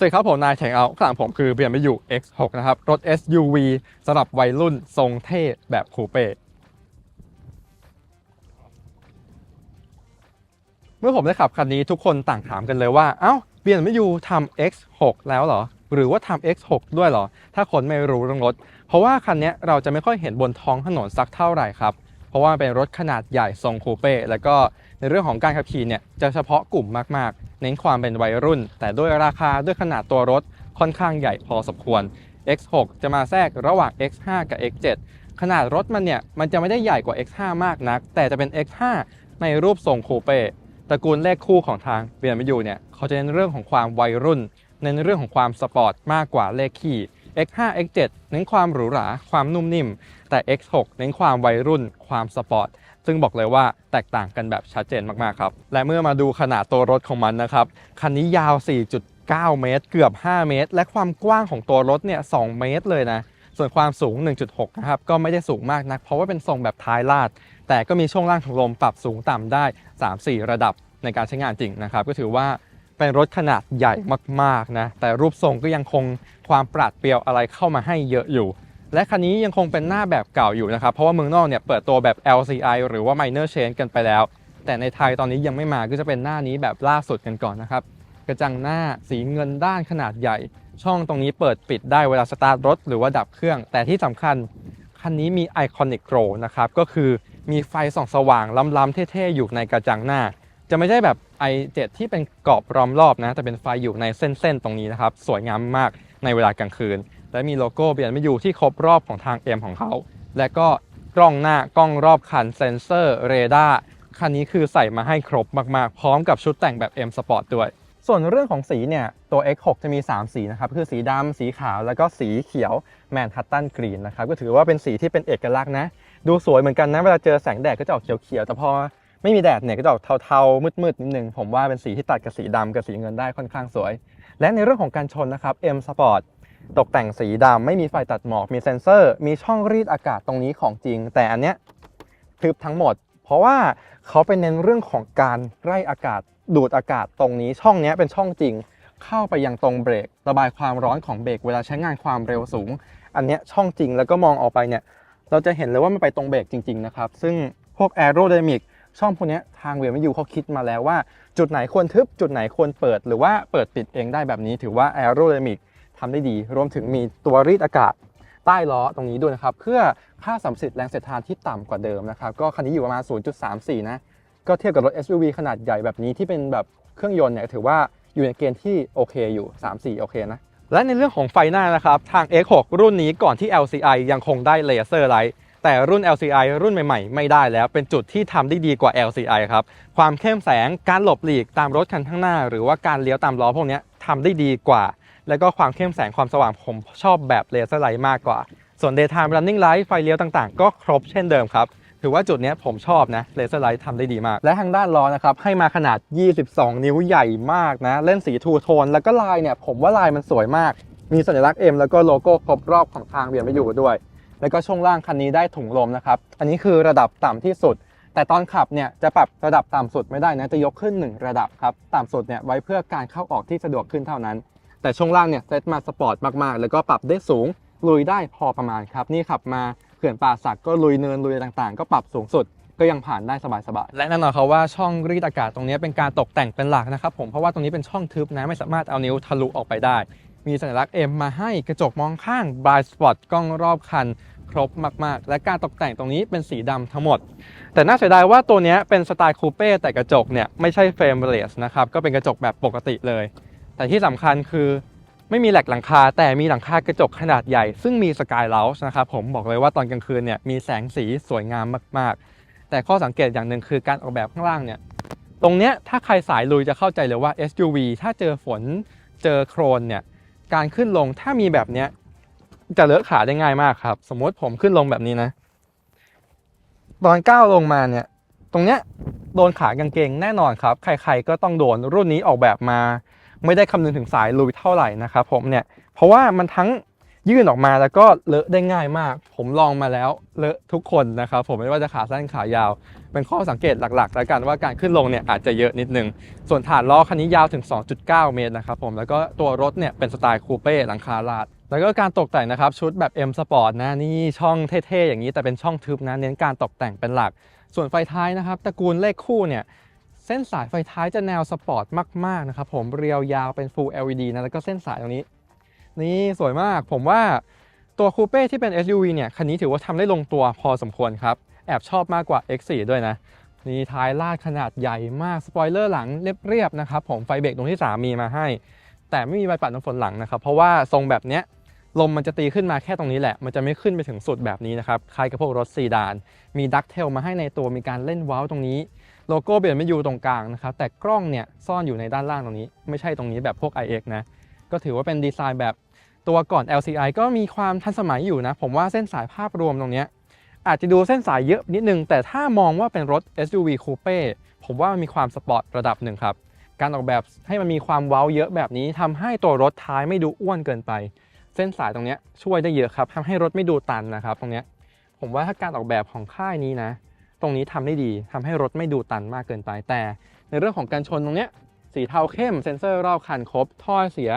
สวัสดีครับผมนายแข่งเอาข้างหลังผมคือ BMW X6 นะครับ รถ SUV สำหรับวัยรุ่นทรงเท่แบบคูเป้เมื่อผมได้ขับคันนี้ทุกคนต่างถามกันเลยว่า เอ้า BMW ทำ X6 แล้วเหรอ หรือว่าทำ X6 ด้วยเหรอ ถ้าคนไม่รู้เรื่องรถ เพราะว่าคันนี้เราจะไม่ค่อยเห็นบนท้องถนนสักเท่าไหร่ครับ เพราะว่าเป็นรถขนาดใหญ่ทรงคูเป้แล้วก็ในเรื่องของการขับขี่เนี่ยจะเฉพาะกลุ่มมากๆ เน้นความเป็นวัยรุ่น แต่ด้วยราคาด้วยขนาดตัวรถค่อนข้างใหญ่พอสมควร X6 จะมาแทรกระหว่าง X5 กับ X7 ขนาดรถมันเนี่ย มันจะไม่ได้ใหญ่กว่า X5 มากนัก แต่จะเป็น X5 ในรูปทรงคูเป้ตระกูลเลขคู่ของทาง BMW เนี่ย เขาจะเน้นเรื่องของความวัยรุ่น เน้นเรื่องของความสปอร์ตมากกว่าเลขคี่ X5 X7 เน้นความหรูหรา ความนุ่มนิ่ม แต่ X6 เน้นความวัยรุ่น ความสปอร์ต ซึ่งบอกเลยว่าแตกต่างกันแบบชัดเจนมากๆครับ และเมื่อมาดูขนาดตัวรถของมันนะครับ คันนี้ยาว 4.9 เมตร เกือบ 5 เมตร และความกว้างของตัวรถเนี่ย 2 เมตรเลยนะ ส่วนความสูง 1.6 นะครับ ก็ไม่ได้สูงมากนัก เพราะว่าเป็นทรงแบบท้ายลาด แต่ก็มีช่วงล่างของลมปรับสูงต่ำได้ 3-4 ระดับในการใช้งานจริงนะครับ ก็ถือว่าเป็นรถขนาดใหญ่มากๆนะ แต่รูปทรงก็ยังคงความปราดเปรียวอะไรเข้ามาให้เยอะอยู่ และคันนี้ยังคงเป็นหน้าแบบเก่าอยู่นะครับ เพราะว่าเมืองนอกเนี่ยเปิดตัวแบบ LCI หรือว่า Minor Change กันไปแล้ว แต่ในไทยตอนนี้ยังไม่มาก็จะเป็นหน้านี้แบบล่าสุดกันก่อนนะครับ กระจังหน้าสีเงินด้านขนาดใหญ่ ช่องตรงนี้เปิดปิดได้เวลาสตาร์ทรถหรือว่าดับเครื่อง แต่ที่สำคัญคันนี้มี Iconic Glow นะครับ ก็คือมีไฟส่องสว่างล้ำๆเท่ๆ อยู่ในกระจังหน้า จะไม่ใช่แบบ i7 ที่เป็นกรอบล้อมรอบนะ แต่เป็นไฟอยู่ในเส้นๆ ตรงนี้นะครับ สวยงามมากในเวลากลางคืน และมีโลโก้ BMW ที่ครบรอบของทาง M ของเขา และก็กล้องหน้ากล้องรอบคันเซนเซอร์เรดาร์คันนี้คือใส่มาให้ครบมาก ๆ พร้อมกับชุดแต่งแบบ M Sport ด้วย ส่วนเรื่องของสีเนี่ย ตัว X6 จะมี 3 สีนะครับ คือสีดำสีขาว แล้วก็สีเขียวแมนฮัตตันกรีนนะครับ ก็ถือว่าเป็นสีที่เป็นเอกลักษณ์นะ ดูสวยเหมือนกันนะ เวลาเจอแสงแดดก็จะออกเขียว ๆ แต่พอไม่มีแดดเนี่ยก็จะออกเทาๆ มืดๆนิดนึงผมว่าเป็นสีที่ตัดกับสีดำกับสีเงินได้ค่อนข้างสวย และในเรื่องของการชนนะครับ M Sport ตกแต่งสีดำไม่มีไฟตัดหมอกมีเซ็นเซอร์ มีช่องรีดอากาศตรงนี้ของจริง แต่อันเนี้ยทึบทั้งหมด เพราะว่าเขาไปเน้นเรื่องของการไล่อากาศดูดอากาศตรงนี้ช่องเนี้ยเป็นช่องจริง เข้าไปยังตรงเบรก ระบายความร้อนของเบรกเวลาใช้งานความเร็วสูง อันเนี้ยช่องจริงแล้วก็มองออกไปเนี่ยเราจะเห็นเลยว่ามันไปตรงเบรกจริงๆนะครับซึ่งพวก aerodynamic ช่องพวกเนี้ยทางเวียไม่อยู่เขาคิดมาแล้วว่า จุดไหนควรทึบจุดไหนควรเปิด หรือว่าเปิดปิดเองได้แบบนี้ถือว่า aerodynamic ทำได้ดี รวมถึงมีตัวรีดอากาศใต้ล้อตรงนี้ด้วยนะครับ เพื่อค่าสัมสิทธิ์แรงเสียดทานที่ต่ำกว่าเดิมนะครับ ก็คันนี้อยู่ประมาณ 0.34 นะ ก็เทียบกับรถ SUV ขนาดใหญ่แบบนี้ที่เป็นแบบเครื่องยนต์เนี่ยถือว่าอยู่ในเกณฑ์ที่โอเคอยู่ 3-4 โอเคนะ และในเรื่องของไฟหน้านะครับ ทาง X6 รุ่นนี้ก่อนที่ LCI ยังคงได้เลเซอร์ไลท์แต่รุ่น LCI รุ่นใหม่ๆ ไม่ได้แล้ว เป็นจุดที่ทำได้ดีกว่า LCI ครับ ความเข้มแสง การหลบหลีกตามรถคันข้างหน้า หรือว่าการเลี้ยวตามล้อพวกนี้ทำได้ดีกว่า แล้วก็ความเข้มแสงความสว่างผมชอบแบบเลเซอร์ไลท์มากกว่า ส่วน daytime running light ไฟเลี้ยวต่างๆ ก็ครบเช่นเดิมครับ ถือว่าจุดนี้ผมชอบนะเลเซอร์ไลท์ทำได้ดีมาก และทางด้านล้อนะครับ ให้มาขนาด 22 นิ้วใหญ่มากนะ เล่นสีทูโทน แล้วก็ลายเนี่ย ผมว่าลายมันสวยมาก มีสัญลักษณ์ M แล้วก็โลโก้ครบรอบของทางเบียนไปอยู่ด้วย แล้วก็ช่วงล่างคันนี้ได้ถุงลมนะครับอันนี้คือระดับต่ำที่สุดแต่ตอนขับเนี่ยจะปรับระดับต่ำสุดไม่ได้นะจะยกขึ้น 1 ระดับครับ ต่ำสุดเนี่ยไว้เพื่อการเข้าออกที่สะดวกขึ้นเท่านั้น แต่ช่วงล่างเนี่ยเซตมาสปอร์ตมากๆ แล้วก็ปรับได้สูงลุยได้พอประมาณครับ นี่ขับมาเขื่อนป่าสักก็ลุยเนินลุยต่างๆ ก็ปรับสูงสุดก็ยังผ่านได้สบายๆ และแน่นอนครับว่าช่องรีดอากาศตรงนี้เป็นการตกแต่งเป็นหลักนะครับผมเพราะว่าตรงนี้เป็นช่องทึบนะไม่สามารถเอานิ้วทะลุออกไปได้ มีสัญลักษณ์ M มาให้กระจกมองข้าง blind spot กล้องรอบคันครบมากๆ และการตกแต่งตรงนี้เป็นสีดำทั้งหมด แต่น่าเสียดายว่าตัวเนี้ยเป็นสไตล์คูเป้แต่กระจกเนี่ยไม่ใช่เฟรมเลสนะครับก็เป็นกระจกแบบปกติเลย แต่ที่สำคัญคือไม่มีแหลกหลังคา แต่มีหลังคากระจกขนาดใหญ่ ซึ่งมีสกายเลาส์นะครับผมบอกเลยว่าตอนกลางคืนเนี่ยมีแสงสีสวยงามมากๆ แต่ข้อสังเกตอย่างหนึ่งคือการออกแบบข้างล่างเนี่ยตรงเนี้ยถ้าใครสายลุยจะเข้าใจเลยว่า SUV ถ้าเจอฝนเจอโครนเนี่ยการขึ้นลงถ้ามีแบบเนี้ยจะเลอะขาได้ง่ายมากครับ สมมติผมขึ้นลงแบบนี้นะ ตอนก้าวลงมาเนี่ย ตรงเนี้ยโดนขากางเกงแน่นอนครับ ใครๆก็ต้องโดนรุ่นนี้ออกแบบมา ไม่ได้คำนึงถึงสายลุยเท่าไหร่นะครับผมเนี่ยเพราะว่ามันทั้งยื่นออกมาแล้วก็เลอะได้ง่ายมาก ผมลองมาแล้วเลอะทุกคนนะครับผมไม่ว่าจะขาสั้นขายาว เป็นข้อสังเกตหลักๆ แล้วกันว่าการขึ้นลงเนี่ยอาจจะเยอะนิดนึง ส่วนฐานล้อคันนี้ยาวถึง 2.9 เมตรนะครับผมแล้วก็ตัวรถเนี่ยเป็นสไตล์คูเป้หลังคาลาด แล้วก็การตกแต่งนะครับชุดแบบ M Sport นะนี่ช่องเท่ๆอย่างนี้แต่เป็นช่องทึบนะเน้นการตกแต่งเป็นหลัก ส่วนไฟท้ายนะครับตระกูลเลขคู่เนี่ย ส้นสายไฟท้ายจะแนวสปอร์ตมาก ๆ นะครับผมเรียวยาวเป็น Full LED นะแล้วก็เส้นสายตรงนี้ นี่สวยมากผมว่าตัวคูเป้ที่เป็น SUV เนี่ยคันนี้ถือว่าทำได้ลงตัวพอสมควรครับ แอบชอบมากกว่า X4 ด้วยนะ นี่ท้ายลาดขนาดใหญ่มาก สปอยเลอร์หลังเรียบๆนะครับผมไฟเบรกตรงที่ 3 มีมาให้ แต่ไม่มีใบปัดน้ำฝนหลังนะครับ เพราะว่าทรงแบบเนี้ยลมมันจะตีขึ้นมาแค่ตรงนี้แหละ มันจะไม่ขึ้นไปถึงสุดแบบนี้นะครับ คล้ายกับพวกรถซีดาน มีดักเทลมาให้ในตัว มีการเล่นว้าตรงนี้ โลโก้เปลี่ยนไม่อยู่ตรงกลางนะครับ แต่กล้องเนี่ยซ่อนอยู่ในด้านล่างตรงนี้ ไม่ใช่ตรงนี้แบบพวก iX นะ ก็ถือว่าเป็นดีไซน์แบบตัวก่อน LCI ก็มีความทันสมัยอยู่นะ ผมว่าเส้นสายภาพรวมตรงนี้ อาจจะดูเส้นสายเยอะนิดนึง แต่ถ้ามองว่าเป็นรถ SUV Coupe ผมว่ามันมีความสปอร์ตระดับหนึ่งครับ การออกแบบให้มันมีความเว้าเยอะแบบนี้ทำให้ตัวรถท้ายไม่ดูอ้วนเกินไป เส้นสายตรงนี้ช่วยได้เยอะครับทำให้รถไม่ดูตันนะครับ ตรงนี้ผมว่าถ้าการออกแบบของค่ายนี้นะ ตรงนี้ทำได้ดีทำให้รถไม่ดูตันมากเกินไปแต่ ในเรื่องของการชนตรงเนี้ยสีเทาเข้มเซ็นเซอร์รอบคันครบ ท่อเสีย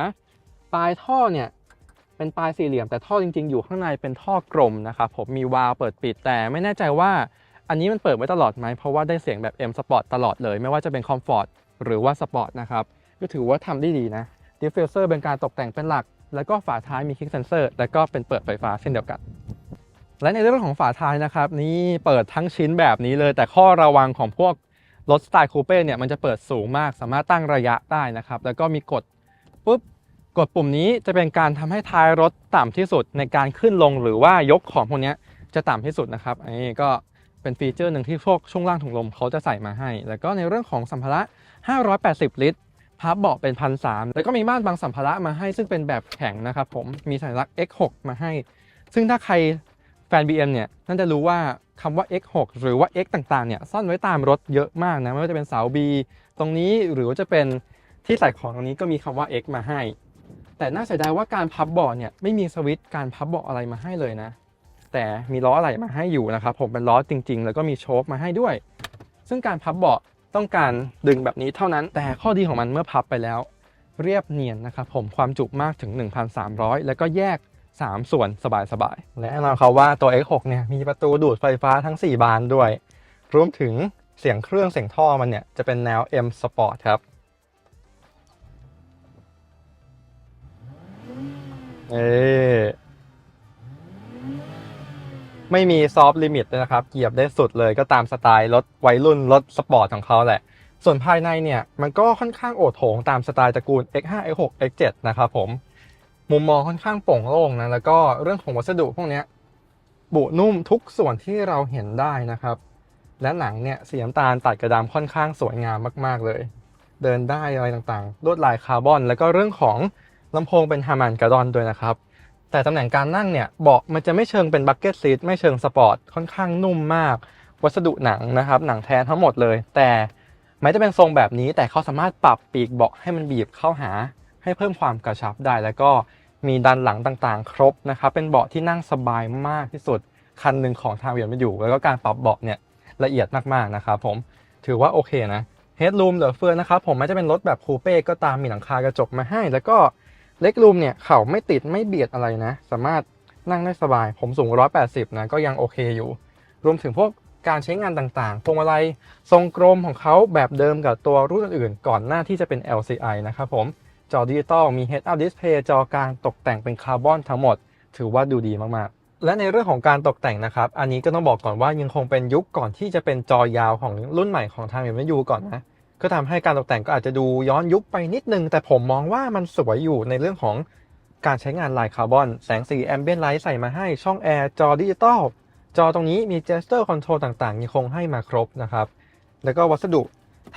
ปลายท่อเนี่ยเป็นปลายสี่เหลี่ยม แต่ท่อจริง ๆ อยู่ข้างในเป็นท่อกลมนะครับผมมีวาล์วเปิดปิดแต่ไม่แน่ใจว่าอันนี้มันเปิดไว้ตลอดไหมเพราะว่าได้เสียงแบบ M Sport ตลอดเลย ไม่ว่าจะเป็น Comfort หรือว่า Sport นะครับก็ถือว่าทำได้ดีนะ Diffuser เป็นการตกแต่งเป็นหลัก แล้วก็ฝาท้ายมี Kick Sensor แล้วก็เป็นเปิดไฟฟ้าเช่นเดียวกัน และในเรื่องของฝาท้ายนะครับ นี่เปิดทั้งชิ้นแบบนี้เลย แต่ข้อระวังของพวกรถสไตล์คูเป้เนี่ยมันจะเปิดสูงมาก สามารถตั้งระยะได้นะครับ แล้วก็มีกดปุ๊บกดปุ่มนี้จะเป็นการทำให้ท้ายรถต่ำที่สุดในการขึ้นลงหรือว่ายกของพวกนี้จะต่ำที่สุดนะครับอันนี้ก็เป็นฟีเจอร์หนึ่งที่พวกช่วงล่างถุงลมเขาจะใส่มาให้ แล้วก็ในเรื่องของสัมภาระ 580 ลิตร พับเบาะเป็นพันสแล้วก็มีม่านบางสัมภาระมาให้ซึ่งเป็นแบบแข็งนะครับผม มีสัญลักษณ์ X6 มาให้ ซึ่งถ้าใคร ฟน BM เนี่ยน่าจะรู้ว่าคำว่า X6 หรือว่า X ต่างๆเนี่ยซ่อนไว้ตามรถเยอะมากนะไม่ว่าจะเป็นเสา B ตรงนี้หรือว่าจะเป็นที่ใส่ของตรงนี้ก็มีคำว่า X มาให้ แต่น่าเสียดายว่าการพับเบาะเนี่ยไม่มีสวิตช์การพับเบาะอะไรมาให้เลยนะ แต่มีล้ออะไรมาให้อยู่นะครับผมเป็นล้อจริง ๆ แล้วก็มีโชคมาให้ด้วย ซึ่งการพับเบาะต้องการดึงแบบนี้เท่านั้น แต่ข้อดีของมันเมื่อพับไปแล้ว เรียบเนียนนะครับผมความจุมากถึง 1,300 แล้วก็แยก 3 ส่วนสบายๆ และแน่นอนครับว่าตัว X6 เนี่ยมีประตูดูดไฟฟ้าทั้ง 4 บานด้วย รวมถึงเสียงเครื่องเสียงท่อมันเนี่ย จะเป็นแนว M Sport ครับเอ๊ไม่มีซอฟต์ลิมิตเลยนะครับเหยียบได้สุดเลยก็ตามสไตล์รถวัยรุ่นรถสปอร์ตของเขาแหละ ส่วนภายในเนี่ย มันก็ค่อนข้างโอดโถงตามสไตล์ตระกูล X5 X6 X7 นะครับผม มุมมองค่อนข้างโปร่งโล่งนะแล้วก็เรื่องของวัสดุพวกนี้บุนุ่มทุกส่วนที่เราเห็นได้นะครับ และหนังเนี่ยสีน้ำตาลตัดกระดำค่อนข้างสวยงามมาก ๆ เลย เดินได้อะไรต่างๆลวดลายคาร์บอน แล้วก็เรื่องของลำโพงเป็นฮามันการ์ดอนด้วยนะครับ แต่ตำแหน่งการนั่งเนี่ยเบาะมันจะไม่เชิงเป็นบักเก็ตซีทไม่เชิงสปอร์ตค่อนข้างนุ่มมาก วัสดุหนังนะครับ หนังแท้ทั้งหมดเลย แต่แม้จะเป็นทรงแบบนี้แต่เขาสามารถปรับปีกเบาะให้มันบีบเข้าหา ให้เพิ่มความกระชับได้ แล้วก็มีดันหลังต่างๆ ครบนะครับ เป็นเบาะที่นั่งสบายมากที่สุดคันหนึ่งของทางเวียนมาอยู่ แล้วก็การปรับเบาะเนี่ยละเอียดมากๆนะครับผมถือว่าโอเคนะเฮดรูมเหลือเฟือนะครับผมแม้จะเป็นรถแบบคูเป้ก็ตามมีหลังคากระจกมาให้ แล้วก็เล็กรูมเนี่ยเข่าไม่ติดไม่เบียดอะไรนะ สามารถนั่งได้สบาย ผมสูง 180 นะก็ยังโอเคอยู่ รวมถึงพวกการใช้งานต่างๆพวงมาลัยทรงกลมของเขาแบบเดิมกับตัวรุ่นอื่นๆก่อนหน้าที่จะเป็น LCI นะครับผม จอดิจิตอลมี Head Up Display จอกลางตกแต่งเป็นคาร์บอนทั้งหมด ถือว่าดูดีมากๆ และในเรื่องของการตกแต่งนะครับ อันนี้ก็ต้องบอกก่อนว่ายังคงเป็นยุคก่อนที่จะเป็นจอยาวของรุ่นใหม่ของทาง BMW ก่อนนะก็ทำให้การตกแต่งก็อาจจะดูย้อนยุคไปนิดนึง แต่ผมมองว่ามันสวยอยู่ในเรื่องของการใช้งานลายคาร์บอน แสงสีแอมเบียนไลท์ใส่มาให้ช่องแอร์จอดิจิตอลจอตรงนี้มี gesture control ต่างๆ ยังคงให้มาครบนะครับ แล้วก็วัสดุ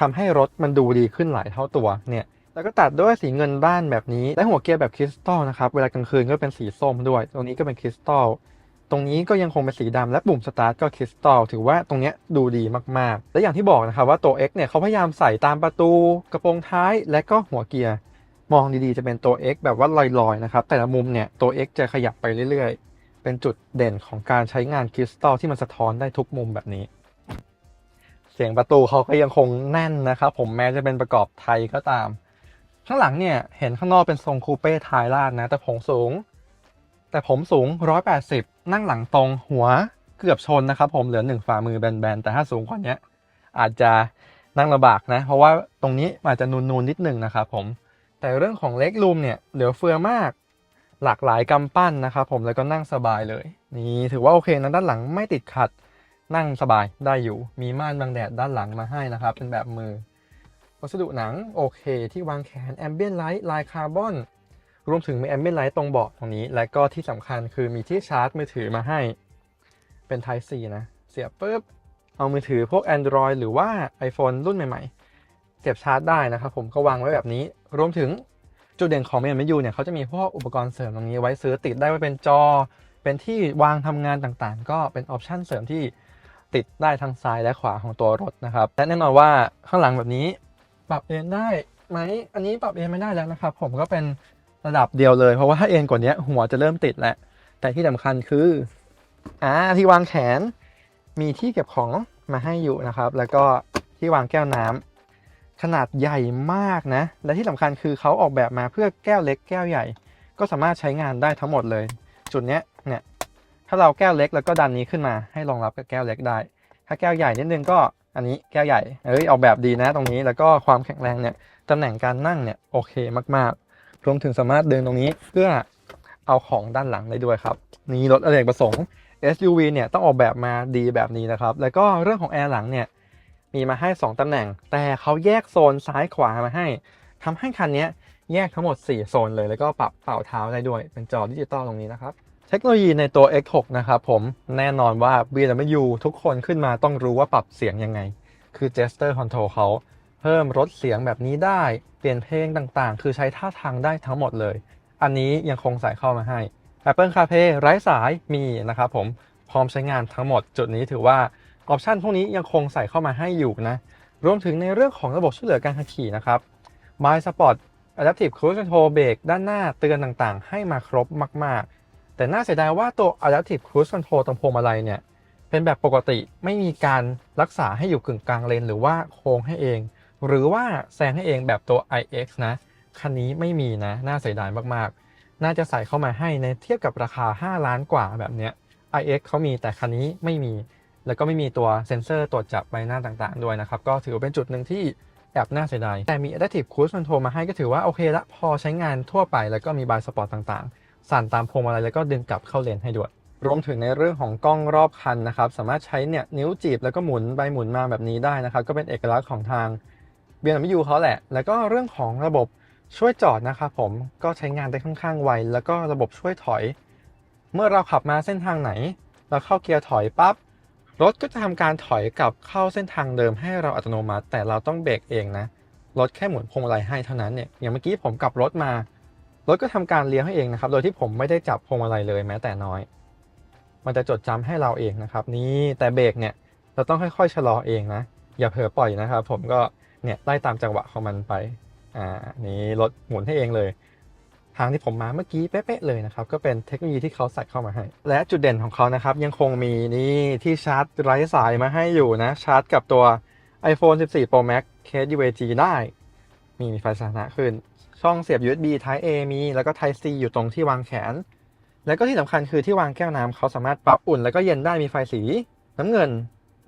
ทำให้รถมันดูดีขึ้นหลายเท่าตัวเนี่ย แล้วก็ตัดด้วยสีเงินบ้านแบบนี้ และหัวเกียร์แบบคริสตัลนะครับ เวลากลางคืนก็เป็นสีส้มด้วย ตรงนี้ก็เป็นคริสตัล ตรงนี้ก็ยังคงเป็นสีดำและปุ่มสตาร์ทก็คริสตัล ถือว่าตรงเนี้ยดูดีมากๆ และอย่างที่บอกนะครับว่าตัว X เนี่ยเขาพยายามใส่ตามประตู กระโปรงท้าย และก็หัวเกียร์ มองดีๆจะเป็นตัว X แบบว่าลอยๆนะครับ แต่ละมุมเนี่ยตัว X จะขยับไปเรื่อยๆ เป็นจุดเด่นของการใช้งานคริสตัลที่มันสะท้อนได้ทุกมุมแบบนี้เสียงประตูเขาก็ยังคงแน่นนะครับผมแม้จะเป็นประกอบไทยก็ตาม ข้างหลังเนี่ยเห็นข้างนอกเป็นทรงคูเป้ท้ายลาดนะ แต่ผมสูง แต่ผมสูง 180 นั่งหลังตรงหัวเกือบชนนะครับผมเหลือหนึ่งฝ่ามือแบนๆ แต่ถ้าสูงกว่านี้อาจจะนั่งลำบากนะ เพราะว่าตรงนี้อาจจะนูนๆนิดหนึ่งนะครับผมแต่เรื่องของเล็กรูมเนี่ยเหลือเฟือมากหลากหลายกำปั้นนะครับผมแล้วก็นั่งสบายเลย นี่ถือว่าโอเคนะด้านหลังไม่ติดขัดนั่งสบายได้อยู่ มีม่านบังแดดด้านหลังมาให้นะครับ เป็นแบบมือ วัสดุหนังโอเค ที่วางแขนแอมเบียนไลท์ลายคาร์บอนรวมถึงมีแอมเบียนไลท์ตรงเบาะตรงนี้ และก็ที่สำคัญคือมีที่ชาร์จมือถือมาให้ เป็น Type C นะ เสียบปุ๊บ เอามือถือพวก Android หรือว่า iPhone รุ่นใหม่ ๆ เสียบชาร์จได้นะครับผมก็วางไว้แบบนี้ รวมถึงจุดเด่นของ m ม u เนี่ยเขาจะมีพวกอุปกรณ์เสริมตรงนี้ไว้ซื้อติดได้ไว้เป็นจอ เป็นที่วางทำงานต่างๆ ก็เป็นออปชันเสริมที่ติดได้ทั้งซ้ายและขวาของตัวรถนะครับ และแน่นอนว่าข้างหลังแบบนี้ ปรับเอนได้ไหมอันนี้ปรับเอนไม่ได้แล้วนะครับ ผมก็เป็นระดับเดียวเลย เพราะว่าถ้าเอนกว่านี้หัวจะเริ่มติดแล้ว แต่ที่สำคัญคืออ่าที่วางแขนมีที่เก็บของมาให้อยู่นะครับ แล้วก็ที่วางแก้วน้ำขนาดใหญ่มากนะ และที่สำคัญคือเขาออกแบบมาเพื่อแก้วเล็กแก้วใหญ่ ก็สามารถใช้งานได้ทั้งหมดเลย จุดเนี้ยเนี่ยถ้าเราแก้วเล็กแล้วก็ดันนี้ขึ้นมาให้รองรับกับแก้วเล็กได้ ถ้าแก้วใหญ่นิดนึงก็ อันนี้แก้วใหญ่ เอ้ยออกแบบดีนะตรงนี้แล้วก็ความแข็งแรงเนี่ยตำแหน่งการนั่งเนี่ยโอเคมากๆ รวมถึงสามารถเดินตรงนี้เพื่อเอาของด้านหลังได้ด้วยครับ นี่รถอเนกประสงค์ SUV เนี่ยต้องออกแบบมาดีแบบนี้นะครับ แล้วก็เรื่องของแอร์หลังเนี่ยมีมาให้ 2 ตำแหน่ง แต่เขาแยกโซนซ้ายขวามาให้ทำให้คันนี้แยกทั้งหมด 4 โซนเลย แล้วก็ปรับเป่าเท้าได้ด้วย เป็นจอดิจิตอลตรงนี้นะครับ เทคโนโลยีในตัว X6 นะครับผมแน่นอนว่า BMW ทุกคนขึ้นมาต้องรู้ว่าปรับเสียงยังไง คือ Gesture Control เขาเพิ่มลดเสียงแบบนี้ได้ เปลี่ยนเพลงต่างๆ คือใช้ท่าทางได้ทั้งหมดเลย อันนี้ยังคงใส่เข้ามาให้ Apple CarPlay ไร้สายมีนะครับผมพร้อมใช้งานทั้งหมด จุดนี้ถือว่าออปชันพวกนี้ยังคงใส่เข้ามาให้อยู่นะ รวมถึงในเรื่องของระบบช่วยเหลือการขับขี่นะครับ My Sport Adaptive Cruise Control Brake ด้านหน้าเตือนต่างๆ ให้มาครบมากๆ แต่น่าเสียดายว่าตัว Adaptive Cruise Control ตรงพวงมาลัยเนี่ย เป็นแบบปกติไม่มีการรักษาให้อยู่กึ่งกลางเลน หรือว่าโค้งให้เอง หรือว่าแซงให้เองแบบตัว iX นะ คันนี้ไม่มีนะ น่าเสียดายมากๆ น่าจะใส่เข้ามาให้ในเทียบกับราคา 5 ล้านกว่าแบบเนี้ย iX เขามีแต่คันนี้ไม่มี แล้วก็ไม่มีตัวเซ็นเซอร์ตรวจจับใบหน้าต่างๆ ด้วยนะครับ ก็ถือเป็นจุดหนึ่งที่แอบน่าเสียดาย แต่มี Adaptive Cruise Control มาให้ก็ถือว่าโอเคละ พอใช้งานทั่วไปแล้วก็มีบายสปอร์ตต่างๆ สั่นตามพวงมาลัยแล้วก็ดึงกลับเข้าเลนให้ด้วย รวมถึงในเรื่องของกล้องรอบคันนะครับ สามารถใช้เนี่ยนิ้วจีบแล้วก็หมุนไปหมุนมาแบบนี้ได้นะครับ ก็เป็นเอกลักษณ์ของทาง BMW เขาแหละ แล้วก็เรื่องของระบบช่วยจอดนะครับผมก็ใช้งานได้ค่อนข้างไว แล้วก็ระบบช่วยถอย เมื่อเราขับมาเส้นทางไหน เราเข้าเกียร์ถอยปั๊บรถก็จะทำการถอยกลับเข้าเส้นทางเดิมให้เราอัตโนมัติ แต่เราต้องเบรกเองนะรถแค่หมุนพวงมาลัยให้เท่านั้นเนี่ยอย่างเมื่อกี้ผมกลับรถมา รถก็ทำการเลี้ยวให้เองนะครับ โดยที่ผมไม่ได้จับพวงมาลัยเลยแม้แต่น้อย มันจะจดจำให้เราเองนะครับ นี่แต่เบรกเนี่ยเราต้องค่อยๆชะลอเองนะ อย่าเผลอปล่อยนะครับ ผมก็เนี่ยไล่ตามจังหวะของมันไป อ่า นี่รถหมุนให้เองเลย ทางที่ผมมาเมื่อกี้เป๊ะๆเลยนะครับ ก็เป็นเทคโนโลยีที่เขาใส่เข้ามาให้ และจุดเด่นของเขานะครับ ยังคงมีนี่ที่ชาร์จไร้สายมาให้อยู่นะ ชาร์จกับตัว iPhone 14 Pro Max Case UAG ได้ มีมีไฟสาธารณะขึ้น ช่องเสียบ USB Type A มี แล้วก็ Type C อยู่ตรงที่วางแขน แล้วก็ที่สำคัญคือที่วางแก้วน้ำเขาสามารถปรับอุ่น แล้วก็เย็นได้มีไฟสี น้ำเงิน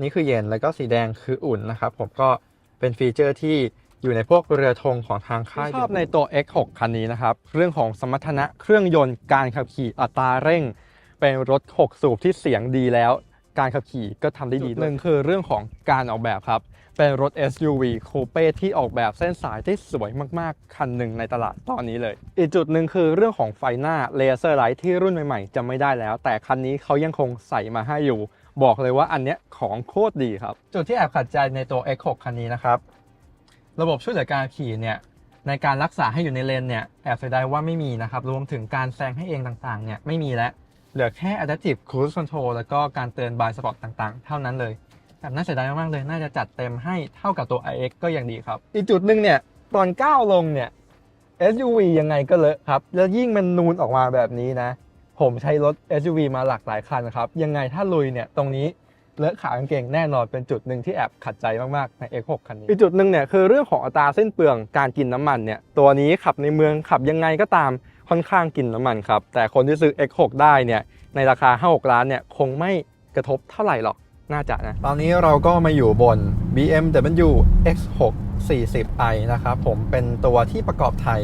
นี่คือเย็นแล้วก็สีแดงคืออุ่นนะครับผมก็เป็นฟีเจอร์ที่อยู่ในพวกเรือธงของทางค่ายชอบในตัว X6 คันนี้นะครับ เรื่องของสมรรถนะเครื่องยนต์การขับขี่อัตราเร่ง เป็นรถ 6 สูบที่เสียงดีแล้ว การขับขี่ก็ทำได้ดีหนึ่งคือเรื่องของการออกแบบครับ เป็นรถ SUV คูเป้ที่ออกแบบเส้นสายได้สวยมากๆ คันหนึ่งในตลาดตอนนี้เลย อีกจุดหนึ่งคือเรื่องของไฟหน้าเลเซอร์ไลท์ที่รุ่นใหม่ๆ จะไม่ได้แล้ว แต่คันนี้เขายังคงใส่มาให้อยู่ บอกเลยว่าอันเนี้ยของโคตรดีครับ จุดที่แอบขัดใจในตัว X6 คันนี้นะครับ ระบบช่วยเหลือการขี่เนี่ยในการรักษาให้อยู่ในเลนเนี่ยแอบเสียดายว่าไม่มีนะครับ รวมถึงการแซงให้เองต่างๆเนี่ยไม่มีแล้วเหลือแค่ Adaptive Cruise Control แล้วก็การเตือน Blind Spot ต่างๆ เท่านั้นเลย แบบน่าเสียดายมากๆเลย น่าจะจัดเต็มให้เท่ากับตัว iX ก็ยังดีครับ อีกจุดหนึ่งเนี่ยตอนก้าวลงเนี่ย SUV ยังไงก็เลอะครับ แล้วยิ่งมันนูนออกมาแบบนี้นะ ผมใช้รถ SUV มาหลากหลายคันครับ ยังไงถ้าลุยเนี่ยตรงนี้เลอะขากางเกงแน่นอนเป็นจุดหนึ่งที่แอบขัดใจมากๆใน X6 คันนี้อีกจุดหนึ่งเนี่ยคือเรื่องของอัตราสิ้นเปลืองการกินน้ำมันเนี่ยตัวนี้ขับในเมืองขับยังไงก็ตามค่อนข้างกินน้ำมันครับแต่คนที่ซื้อ X6 ได้เนี่ยในราคา 5-6 ล้านเนี่ยคงไม่กระทบเท่าไหร่หรอก น่าจะนะ ตอนนี้เราก็มาอยู่บน BMW X6 40i นะครับ ผมเป็นตัวที่ประกอบไทย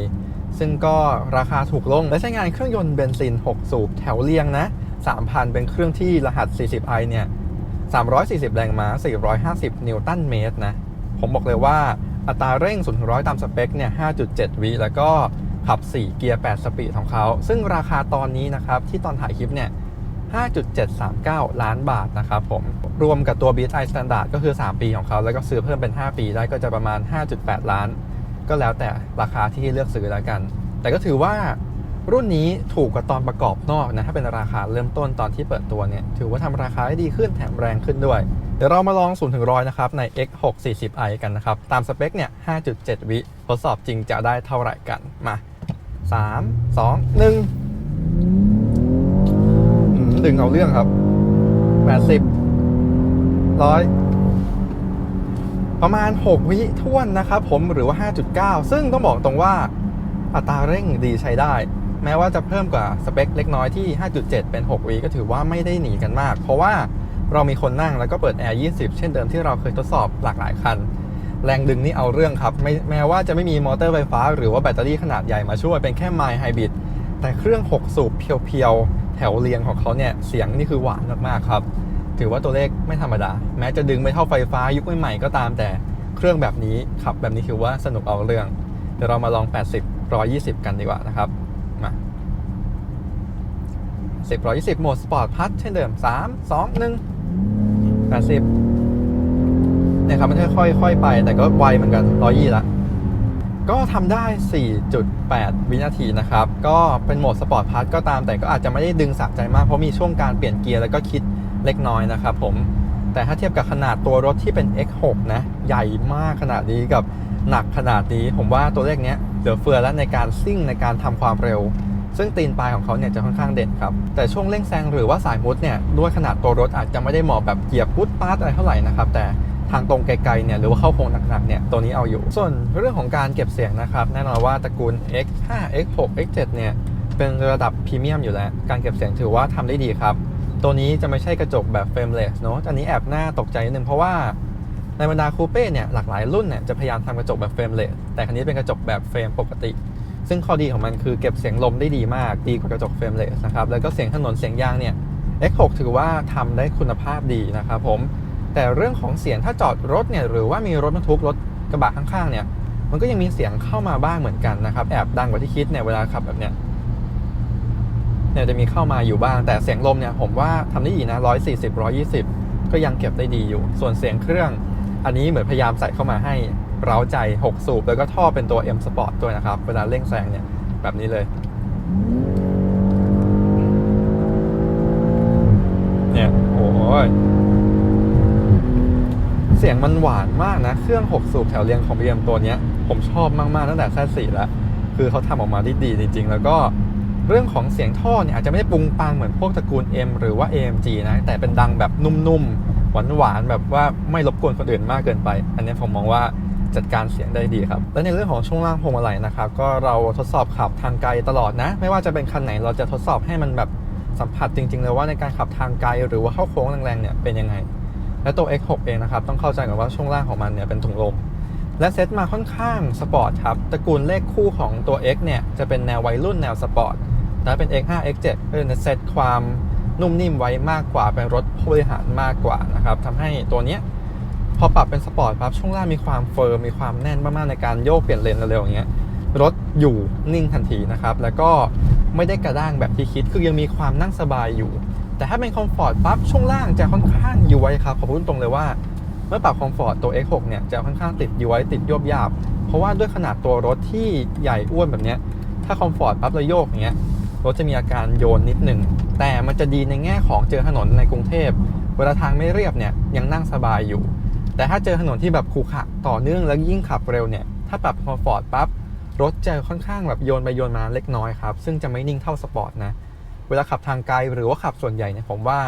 ซึ่งก็ราคาถูกลง และใช้งานเครื่องยนต์เบนซิน 6 สูบแถวเรียงนะ 3,000 เป็นเครื่องที่รหัส 40i เนี่ย 340 แรงม้า 450 นิวตันเมตรนะ ผมบอกเลยว่าอัตราเร่ง0ถึง100 ตามสเปคเนี่ย 5.7 วิแล้วก็ขับ 4 เกียร์ 8 สปีดของเขา ซึ่งราคาตอนนี้นะครับ ที่ตอนถ่ายคลิปเนี่ย 5.739 ล้านบาทนะครับผม รวมกับตัว BSI Standard ก็คือ 3 ปีของเขา แล้วก็ซื้อเพิ่มเป็น 5 ปีได้ก็จะประมาณ 5.8 ล้าน ก็แล้วแต่ราคาที่เลือกซื้อแล้วกัน แต่ก็ถือว่ารุ่นนี้ถูกกว่าตอนประกอบนอกนะ ถ้าเป็นราคาเริ่มต้นตอนที่เปิดตัวเนี่ย ถือว่าทำราคาได้ดีขึ้นแถมแรงขึ้นด้วย เดี๋ยวเรามาลอง0ถึง100นะครับ ใน X6 40i กันนะครับ ตามสเปคเนี่ย 5.7 วิทดสอบจริงจะได้เท่าไหร่กันมา 3 2 1อืม ดึงเอาเรื่องครับ80ร้อยประมาณ 6 วิท่วนนะครับผมหรือว่า 5.9 ซึ่งต้องบอกตรงว่าอัตราเร่งดีใช้ได้ แม้ว่าจะเพิ่มกว่าสเปคเล็กน้อยที่ 5.7 เป็น 6 วิก็ถือว่าไม่ได้หนีกันมาก เพราะว่าเรามีคนนั่งแล้วก็เปิดแอร์ 20 เช่นเดิมที่เราเคยทดสอบหลากหลายคัน แรงดึงนี่เอาเรื่องครับไม่แม้ว่าจะไม่มีมอเตอร์ไฟฟ้า หรือว่าแบตเตอรี่ขนาดใหญ่มาช่วยเป็นแค่ไมล์ไฮบริด แต่เครื่อง 6 สูบเพียวๆ แถวเรียงของเขาเนี่ย เสียงนี่คือหวานมากๆครับ ถือว่าตัวเลขไม่ธรรมดา แม้จะดึงไม่เท่าไฟฟ้ายุคใหม่ๆก็ตามแต่เครื่องแบบนี้ขับแบบนี้ถือว่าสนุกเอาเรื่อง เดี๋ยวเรามาลอง 80 120 กันดีกว่านะครับ มา 10 120โหมดสปอร์ตพัทเช่นเดิม 3 2 1 80เนี่ยครับมันค่อยๆไป แต่ก็ไวเหมือนกัน120ละ ก็ทำได้ 4.8 วินาทีนะครับ ก็เป็นโหมดสปอร์ตพาร์ทก็ตาม แต่ก็อาจจะไม่ได้ดึงสะใจมาก เพราะมีช่วงการเปลี่ยนเกียร์แล้วก็คิดเล็กน้อยนะครับผม แต่ถ้าเทียบกับขนาดตัวรถที่เป็น X6 นะ ใหญ่มากขนาดนี้กับหนักขนาดนี้ ผมว่าตัวเลขเนี้ยเหลือเฟือแล้วในการซิ่งในการทำความเร็ว ซึ่งตีนปลายของเขาเนี่ยจะค่อนข้างเด่นครับ แต่ช่วงเร่งแซงหรือว่าสายมุดเนี่ยด้วยขนาดตัวรถอาจจะไม่ได้เหมาะแบบเหยียบพุดปาดอะไรเท่าไหร่นะครับ แต่างตรงไกลๆเนี่ยหรือว่าเข้าโค้งหนักๆเนี่ยตัวนี้เอาอยู่ ส่วนเรื่องของการเก็บเสียงนะครับแน่นอนว่าตระกูล X5 X6 X7 เนี่ยเป็นระดับพรีเมียมอยู่แล้ว การเก็บเสียงถือว่าทำได้ดีครับ ตัวนี้จะไม่ใช่กระจกแบบเฟรมเลสเนาะอันนี้แอบน่าตกใจนิดนึงเพราะว่าในบรรดาคูเป้เนี่ยหลากหลายรุ่นเนี่ยจะพยายามทำกระจกแบบเฟรมเลสแต่คันนี้เป็นกระจกแบบเฟรมปกติ ซึ่งข้อดีของมันคือเก็บเสียงลมได้ดีมากดีกว่ากระจกเฟรมเลสนะครับแล้วก็เสียงถนนเสียงยางเนี่ย X6 ถือว่าทำได้คุณภาพดีนะครับผม แต่เรื่องของเสียงถ้าจอดรถเนี่ยหรือว่ามีรถบรรทุกรถกระบะข้างๆเนี่ยมันก็ยังมีเสียงเข้ามาบ้างเหมือนกันนะครับแอบดังกว่าที่คิดเนี่ยเวลาขับแบบเนี้ยเนี่ยจะมีเข้ามาอยู่บ้างแต่เสียงลมเนี่ยผมว่าทำได้ดีนะ140 120ก็ยังเก็บได้ดีอยู่ ส่วนเสียงเครื่อง อันนี้เหมือนพยายามใส่เข้ามาให้เร้าใจ 6 สูบ แล้วก็ท่อเป็นตัว M Sport ด้วยนะครับ เวลาเร่งแซงเนี่ย แบบนี้เลย เนี่ย โอ้ย สียงมันหวานมากนะ เครื่อง 6 สูบแถวเรียงของ BM ตัวนี้ผมชอบมากๆตั้งแต่แซสี่แล้ว คือเขาทำออกมาได้ดีจริง ๆ แล้วก็เรื่องของเสียงท่อเนี่ยอาจจะไม่ได้ปรุงปังเหมือนพวกตระกูล M หรือว่า AMG นะ แต่เป็นดังแบบนุ่มๆ หวานๆ แบบว่าไม่รบกวนคนอื่นมากเกินไป อันนี้ผมมองว่าจัดการเสียงได้ดีครับ และในเรื่องของช่วงล่างพวงมาลัยนะครับ ก็เราทดสอบขับทางไกลตลอดนะ ไม่ว่าจะเป็นคันไหนเราจะทดสอบให้มันแบบสัมผัสจริง ๆ เลยว่าในการขับทางไกลหรือว่าเข้าโค้งแรงๆเนี่ยเป็นยังไง และตัว X6 เองนะครับ ต้องเข้าใจก่อนว่าช่วงล่างของมันเนี่ยเป็นถุงลม และเซ็ตมาค่อนข้างสปอร์ตครับตระกูลเลขคู่ของตัว X เนี่ยจะเป็นแนววัยรุ่นแนวสปอร์ตแต่ถ้าเป็น X5 X7 ก็จะเซตความนุ่มนิ่มไว้มากกว่าเป็นรถผู้บริหารมากกว่านะครับทำให้ตัวเนี้ยพอปรับเป็นสปอร์ตปั๊บช่วงล่างมีความเฟิร์มมีความแน่นมากๆในการโยกเปลี่ยนเลนเร็วๆอย่างเงี้ยรถอยู่นิ่งทันทีนะครับ แล้วก็ไม่ได้กระด้างแบบที่คิดคือยังมีความนั่งสบายอยู่ แต่ถ้าเป็นคอมฟอร์ตปั๊บช่วงล่างจะค่อนข้างอยู่ไว้ครับขอพูดตรงเลยว่าเมื่อปรับคอมฟอร์ตตัว X6 เนี่ยจะค่อนข้างติดอยู่ไว้ติดโยบยาบ เพราะว่าด้วยขนาดตัวรถที่ใหญ่อ้วนแบบเนี้ยถ้าคอมฟอร์ตปั๊บเราโยกอย่างเงี้ยรถจะมีอาการโยนนิดหนึ่งแต่มันจะดีในแง่ของเจอถนนในกรุงเทพเวลาทางไม่เรียบเนี่ยยังนั่งสบายอยู่ แต่ถ้าเจอถนนที่แบบขรุขระต่อเนื่องแล้วยิ่งขับเร็วเนี่ยถ้าปรับคอมฟอร์ตปั๊บรถจะค่อนข้างแบบโยนไปโยนมาเล็กน้อยครับซึ่งจะไม่นิ่งเท่าสปอร์ตนะ เวลาขับทางไกลหรือว่าขับส่วนใหญ่เนี่ยผมว่า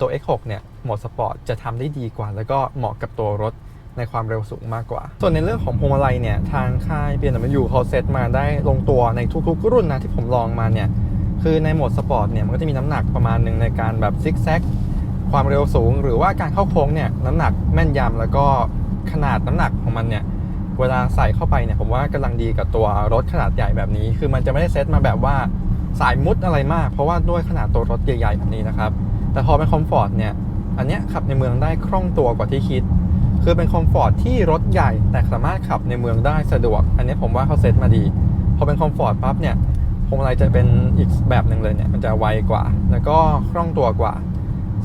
ตัว X6 เนี่ยโหมดสปอร์ตจะทำได้ดีกว่า แล้วก็เหมาะกับตัวรถในความเร็วสูงมากกว่า ส่วนในเรื่องของพวงมาลัยเนี่ยทางค่าย BMW เขาเซตมาได้ลงตัวในทุกๆ รุ่นนะที่ผมลองมาเนี่ยคือในโหมดสปอร์ตเนี่ยมันก็จะมีน้ำหนักประมาณหนึ่งในการแบบซิกแซกความเร็วสูง หรือว่าการเข้าโค้งเนี่ยน้ำหนักแม่นยำแล้วก็ขนาดน้ำหนักของมันเนี่ยเวลาใส่เข้าไปเนี่ยผมว่ากำลังดีกับตัวรถขนาดใหญ่แบบนี้ คือมันจะไม่ได้เซตมาแบบว่า สายมุดอะไรมาก เพราะว่าด้วยขนาดตัวรถใหญ่ๆแบบนี้นะครับ แต่พอเป็นคอมฟอร์ตเนี่ย อันเนี้ยขับในเมืองได้คล่องตัวกว่าที่คิด คือเป็นคอมฟอร์ตที่รถใหญ่แต่สามารถขับในเมืองได้สะดวก อันนี้ผมว่าเขาเซตมาดี พอเป็นคอมฟอร์ตปั๊บเนี่ยพวงมาลัยจะเป็นอีกแบบหนึ่งเลยเนี่ยมันจะไวกว่า แล้วก็คล่องตัวกว่า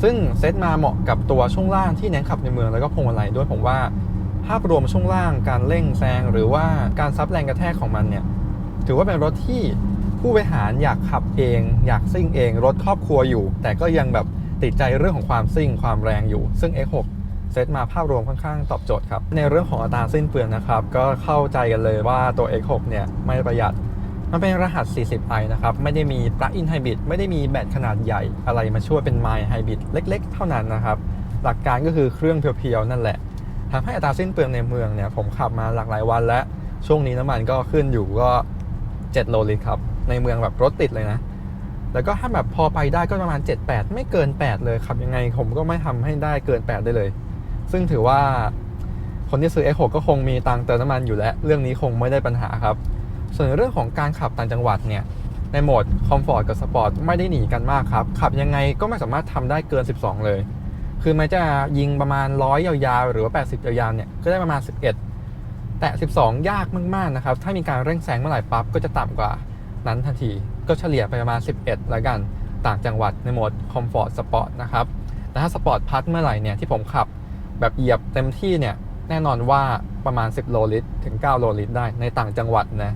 ซึ่งเซตมาเหมาะกับตัวช่วงล่างที่เน้นขับในเมืองแล้วก็พวงมาลัยด้วยผมว่า ภาพรวมช่วงล่างการเร่งแซงหรือว่าการซับแรงกระแทกของมันเนี่ยถือว่าเป็นรถที่ ผู้บริหารอยากขับเอง อยากซิ่งเองรถครอบครัวอยู่ แต่ก็ยังแบบติดใจเรื่องของความซิ่งความแรงอยู่ ซึ่ง X6 เซตมาภาพรวมค่อนข้างตอบโจทย์ครับ ในเรื่องของอัตราสิ้นเปลืองนะครับ ก็เข้าใจกันเลยว่าตัว X6 เนี่ยไม่ประหยัด มันเป็นรหัส 40i นะครับ ไม่ได้มี plug-in hybrid ไม่ได้มีแบตขนาดใหญ่อะไรมาช่วยเป็น mild hybrid เล็กๆ เท่านั้นนะครับ หลักการก็คือเครื่องเพียวๆ นั่นแหละทำให้อัตราสิ้นเปลืองในเมืองเนี่ยผมขับมาหลากหลายวันแล้วช่วงนี้น้ำมันก็ขึ้นอยู่ก็ 7 โลลิตรครับ ในเมืองแบบรถติดเลยนะ แล้วก็ถ้าแบบพอไปได้ก็ประมาณ 7-8 ไม่เกิน 8 เลยขับยังไงผมก็ไม่ทำให้ได้เกิน 8 ได้เลย ซึ่งถือว่าคนที่ซื้อ X6 ก็คงมีตังเติมน้ำมันอยู่แล้ว เรื่องนี้คงไม่ได้ปัญหาครับ ส่วนเรื่องของการขับต่างจังหวัดเนี่ยในโหมดคอมฟอร์ตกับสปอร์ตไม่ได้หนีกันมากครับ ขับยังไงก็ไม่สามารถทำได้เกิน 12 เลย คือมันจะยิงประมาณ 100 ยาวๆ หรือว่า 80 ยาวๆ เนี่ย ก็ได้ประมาณ 11 แต่ 12 ยากมากๆ นะครับ ถ้ามีการเร่งแซงเมื่อไหร่ปั๊บก็จะต่ำกว่า นั้นทันที ก็เฉลี่ยไปประมาณ 11 แล้วกันต่างจังหวัดในโหมดคอมฟอร์ตสปอร์ตนะครับแต่ถ้าสปอร์ตพัทเมื่อไหร่เนี่ยที่ผมขับแบบเหยียบเต็มที่เนี่ยแน่นอนว่าประมาณ 10 โลลิตร ถึง 9 โลลิตรได้ในต่างจังหวัดนะ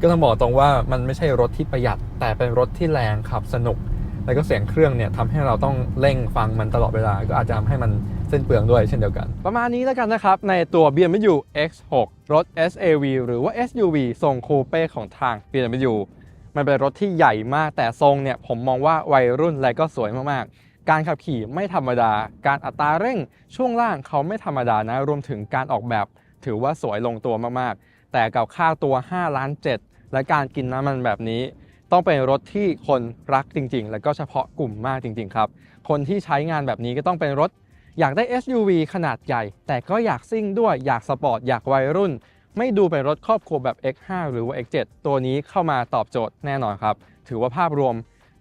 ก็ต้องบอกตรงว่ามันไม่ใช่รถที่ประหยัด แต่เป็นรถที่แรงขับสนุก แล้วก็เสียงเครื่องเนี่ยทำให้เราต้องเร่งฟังมันตลอดเวลา ก็อาจจะทำให้มันเส้นเปลืองด้วยเช่นเดียวกัน ประมาณนี้แล้วกันนะครับ ในตัว BMW X6 รถ SAV หรือว่า SUV ทรงคูเป้ของทาง BMW มันเป็นรถที่ใหญ่มาก แต่ทรงเนี่ยผมมองว่าวัยรุ่นและก็สวยมากๆ การขับขี่ไม่ธรรมดา การอัตราเร่ง ช่วงล่างเขาไม่ธรรมดานะ รวมถึงการออกแบบ ถือว่าสวยลงตัวมากๆ แต่กับค่าตัว 5 ล้าน 7 และการกินน้ำมันแบบนี้ ต้องเป็นรถที่คนรักจริง ๆ แล้วก็เฉพาะกลุ่มมากจริง ๆ ครับ คนที่ใช้งานแบบนี้ก็ต้องเป็นรถอยากได้ SUV ขนาดใหญ่ แต่ก็อยากซิ่งด้วยอยากสปอร์ตอยากวัยรุ่น ไม่ดูเป็นรถครอบครัวแบบ X5 หรือว่า X7 ตัวนี้เข้ามาตอบโจทย์แน่นอนครับ ถือว่าภาพรวม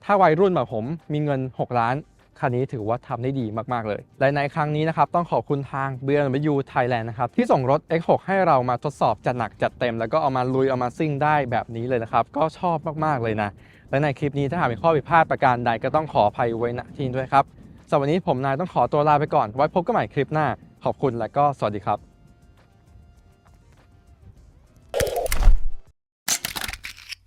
ถ้าวัยรุ่นแบบผมมีเงิน 6 ล้าน คันนี้ถือว่าทำได้ดีมาก ๆ เลย และในครั้งนี้นะครับ ต้องขอบคุณทาง BMW Thailand นะครับ ที่ส่งรถ X6 ให้เรามาทดสอบจัดหนักจัดเต็ม แล้วก็เอามาลุยเอามาซิ่งได้แบบนี้เลยนะครับ ก็ชอบมากๆเลยนะ และในคลิปนี้ถ้าหากมีข้อผิดพลาดประการใดก็ต้องขออภัยไว้ณที่นี้ด้วยครับสำหรับวันนี้ผมนายต้องขอตัวลาไปก่อน ไว้พบกันใหม่คลิปหน้า ขอบคุณและก็สวัสดีครับ